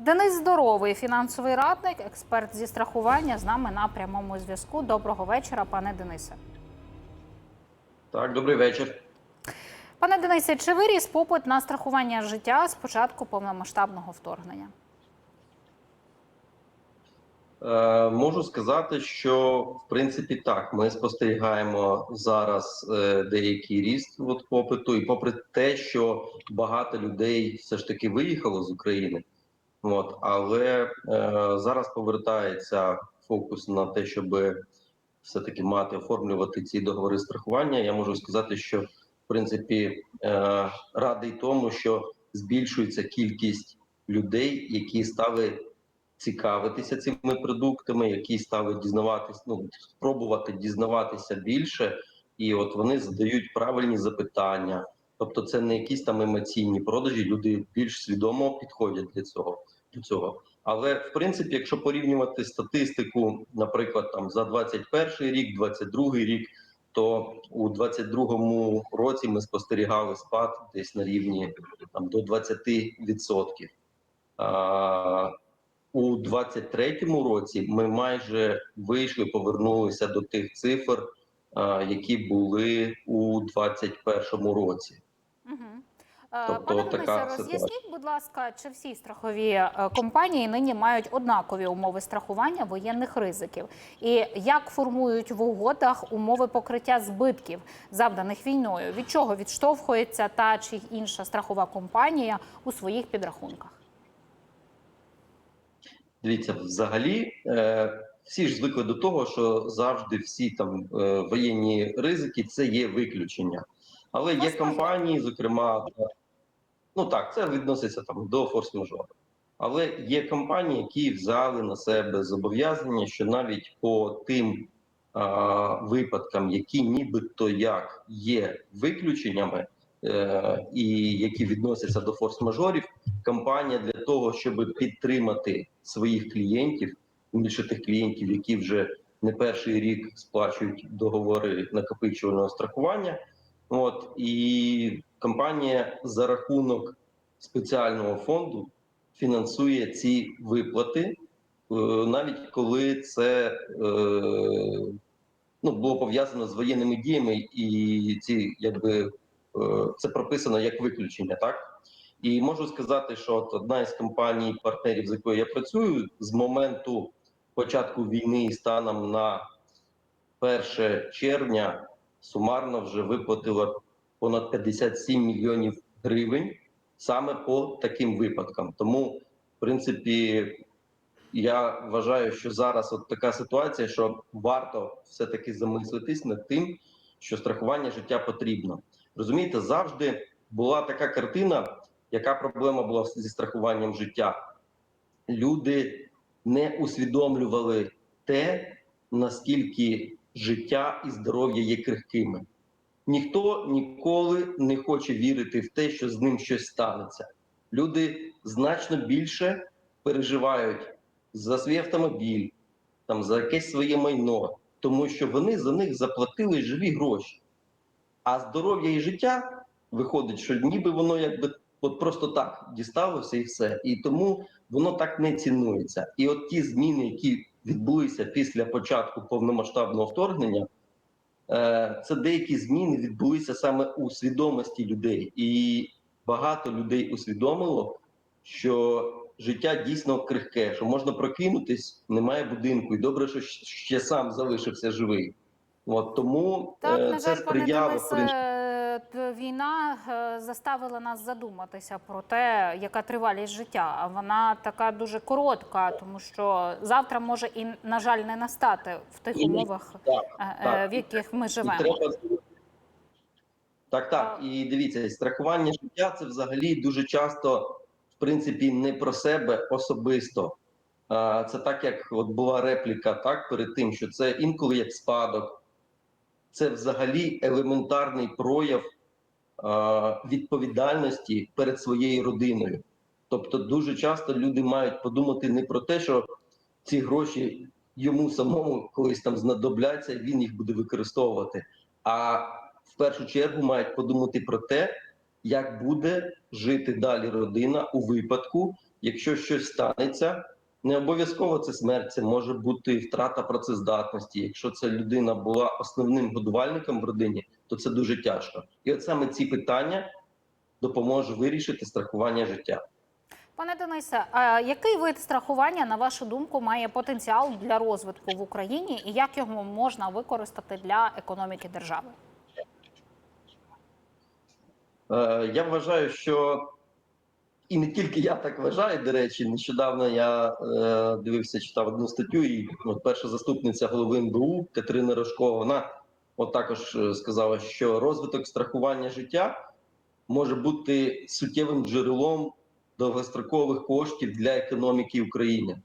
Денис Здоровий, фінансовий радник, експерт зі страхування з нами на прямому зв'язку. Доброго вечора, пане Денисе. Так, добрий вечір. Пане Денисе, чи виріс попит на страхування життя з початку повномасштабного вторгнення? Е, можу сказати, що в принципі так. Ми спостерігаємо зараз е, деякий ріст от, попиту, і попри те, що багато людей все ж таки виїхало з України, от, але е, зараз повертається фокус на те, щоб все-таки мати оформлювати ці договори страхування. Я можу сказати, що в принципі е, радий тому, що збільшується кількість людей, які стали цікавитися цими продуктами, які стали дізнаватися, ну спробувати дізнаватися більше, і от вони задають правильні запитання. Тобто, це не якісь там емоційні продажі. Люди більш свідомо підходять для цього. Цього. Але в принципі, якщо порівнювати статистику, наприклад, там за 21 рік, 22 рік, то у 22 році ми спостерігали спад десь на рівні там до 20%. А, у 23-му році ми майже вийшли, повернулися до тих цифр, а, які були у 21-му році. Угу. Тобто Пане така Денисе, ситуація. роз'ясніть, будь ласка, чи всі страхові е, компанії нині мають однакові умови страхування воєнних ризиків? І як формують в угодах умови покриття збитків, завданих війною? Від чого відштовхується та чи інша страхова компанія у своїх підрахунках? Дивіться, взагалі, е, всі ж звикли до того, що завжди всі там е, воєнні ризики це є виключення. Але є компанії, зокрема, ну так, це відноситься там до форс-мажору. Але є компанії, які взяли на себе зобов'язання, що навіть по тим а, випадкам, які нібито як є виключеннями, е, і які відносяться до форс-мажорів, компанія для того, щоб підтримати своїх клієнтів, більше тих клієнтів, які вже не перший рік сплачують договори накопичувального страхування. От і компанія за рахунок спеціального фонду фінансує ці виплати, е, навіть коли це е, ну, було пов'язано з воєнними діями, і ці якби е, це прописано як виключення, так. І можу сказати, що от одна із компаній, партнерів, з якою я працюю, з моменту початку війни і станом на 1 червня сумарно вже виплатила понад 57 мільйонів гривень саме по таким випадкам. Тому, в принципі, я вважаю, що зараз от така ситуація, що варто все-таки замислитись над тим, що страхування життя потрібно. Розумієте, завжди була така картина, яка проблема була зі страхуванням життя. Люди не усвідомлювали те, наскільки життя і здоров'я є крихкими. Ніхто ніколи не хоче вірити в те, що з ним щось станеться. Люди значно більше переживають за свій автомобіль, там за якесь своє майно, тому що вони за них заплатили живі гроші. А здоров'я і життя виходить, що ніби воно якби от просто так дісталося і все. І тому воно так не цінується. І от ті зміни, які відбулися після початку повномасштабного вторгнення, це деякі зміни відбулися саме у свідомості людей, і багато людей усвідомило, що життя дійсно крихке, що можна прокинутись, немає будинку, і добре, що ще сам залишився живий. От тому Так, е, на це жаль, пане сприяло т- війна е, заставила нас задуматися про те, яка тривалість життя. А вона така дуже коротка, тому що завтра може і, на жаль, не настати в тих І- умовах, так, е, е, так. в яких ми І живемо. треба... Так, так. І дивіться, страхування життя це взагалі дуже часто, в принципі, не про себе особисто. Це так, як от була репліка, так, перед тим, що це інколи як спадок, це взагалі елементарний прояв відповідальності перед своєю родиною. Тобто, дуже часто люди мають подумати не про те, що ці гроші йому самому колись там знадобляться, він їх буде використовувати. А в першу чергу мають подумати про те, як буде жити далі родина у випадку, якщо щось станеться, не обов'язково це смерть, це може бути втрата працездатності. Якщо ця людина була основним годувальником в родині, то це дуже тяжко. І от саме ці питання допоможе вирішити страхування життя. Пане Денисе, а який вид страхування, на вашу думку, має потенціал для розвитку в Україні і як його можна використати для економіки держави? Е, Я вважаю, що і не тільки я так вважаю. До речі, нещодавно я е, дивився, читав одну статтю, і от перша заступниця голови НБУ Катерина Рожкова, вона от також е, сказала, що розвиток страхування життя може бути суттєвим джерелом довгострокових коштів для економіки України.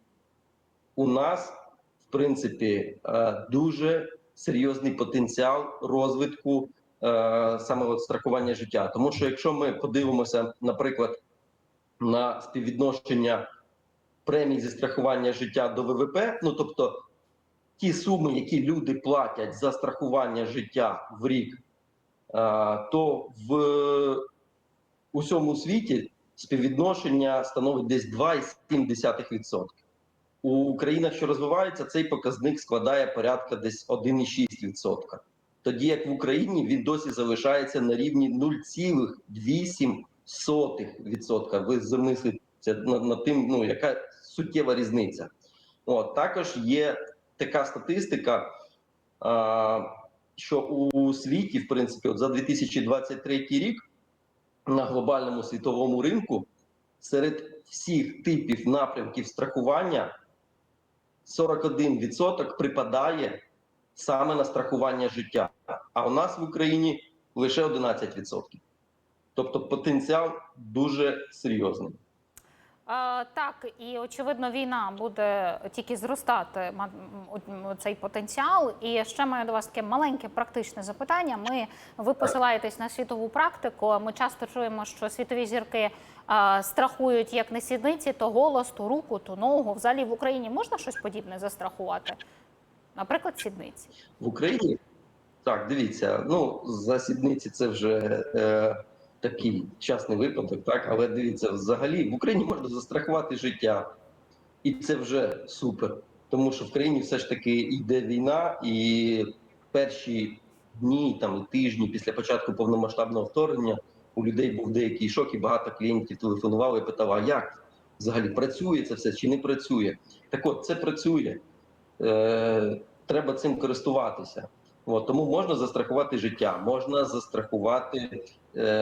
У нас, в принципі, е, дуже серйозний потенціал розвитку е, саме от страхування життя. Тому що якщо ми подивимося, наприклад, на співвідношення премій зі страхування життя до ВВП, ну тобто ті суми, які люди платять за страхування життя в рік, е, то в усьому світі співвідношення становить десь 2,7%. У країнах, що розвиваються, цей показник складає порядка десь 1,6%. Тоді як в Україні він досі залишається на рівні 0,8%. Ви замисліться над, над тим, ну яка суттєва різниця. От також є така статистика, а, що у світі, в принципі, от за 2023 рік на глобальному світовому ринку серед всіх типів напрямків страхування 41% припадає саме на страхування життя. А у нас в Україні лише 11%. Тобто потенціал дуже серйозний. Так, і очевидно, війна буде тільки зростати цей потенціал. І ще маю до вас таке маленьке практичне запитання. Ми ви посилаєтесь на світову практику. Ми часто чуємо, що світові зірки страхують як не сідниці, то голос, то руку, то ногу. Взагалі в Україні можна щось подібне застрахувати? Наприклад, сідниці. В Україні так, дивіться, ну за сідниці це вже е, такий частний випадок, так але дивіться, взагалі в Україні можна застрахувати життя, і це вже супер. Тому що в країні все ж таки йде війна, і перші дні там тижні після початку повномасштабного вторгнення у людей був деякий шок, і багато клієнтів телефонували і питали, а як взагалі працює це все чи не працює? Так от це працює. Е, треба цим користуватися. От, тому можна застрахувати життя, можна застрахувати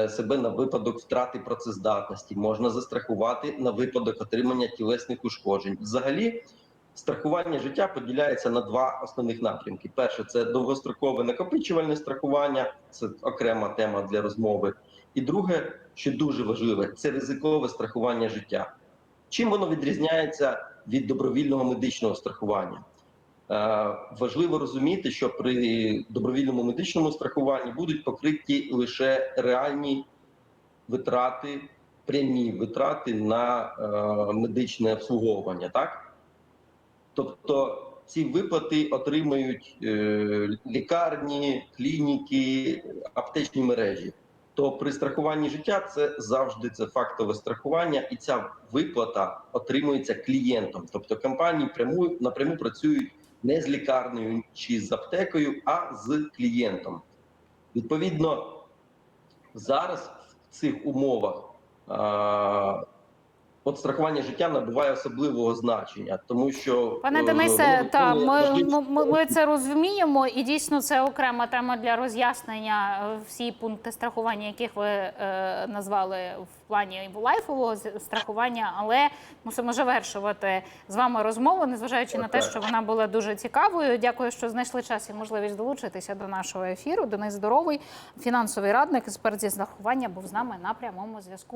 себе на випадок втрати працездатності, можна застрахувати на випадок отримання тілесних ушкоджень. Взагалі, страхування життя поділяється на два основних напрямки: перше це довгострокове накопичувальне страхування, це окрема тема для розмови. І друге, що дуже важливе, це ризикове страхування життя. Чим воно відрізняється від добровільного медичного страхування? Е, Важливо розуміти, що при добровільному медичному страхуванні будуть покриті лише реальні витрати, прямі витрати на е, медичне обслуговування. Так? Тобто ці виплати отримають е, лікарні, клініки, аптечні мережі. То при страхуванні життя це завжди це фактове страхування, і ця виплата отримується клієнтом. Тобто компанії пряму напряму працюють не з лікарнею чи з аптекою, а з клієнтом. Відповідно, зараз в цих умовах от страхування життя набуває особливого значення, тому що Пане е, Денисе, воно та ми, ми, ми це розуміємо, і дійсно це окрема тема для роз'яснення е, всі пункти страхування, яких ви е, назвали в плані лайфового страхування, але мусимо завершувати з вами розмову, незважаючи на те, що вона була дуже цікавою. Дякую, що знайшли час і можливість долучитися до нашого ефіру. Денис Здоровий, фінансовий радник, експерт зі страхування, був з нами на прямому зв'язку.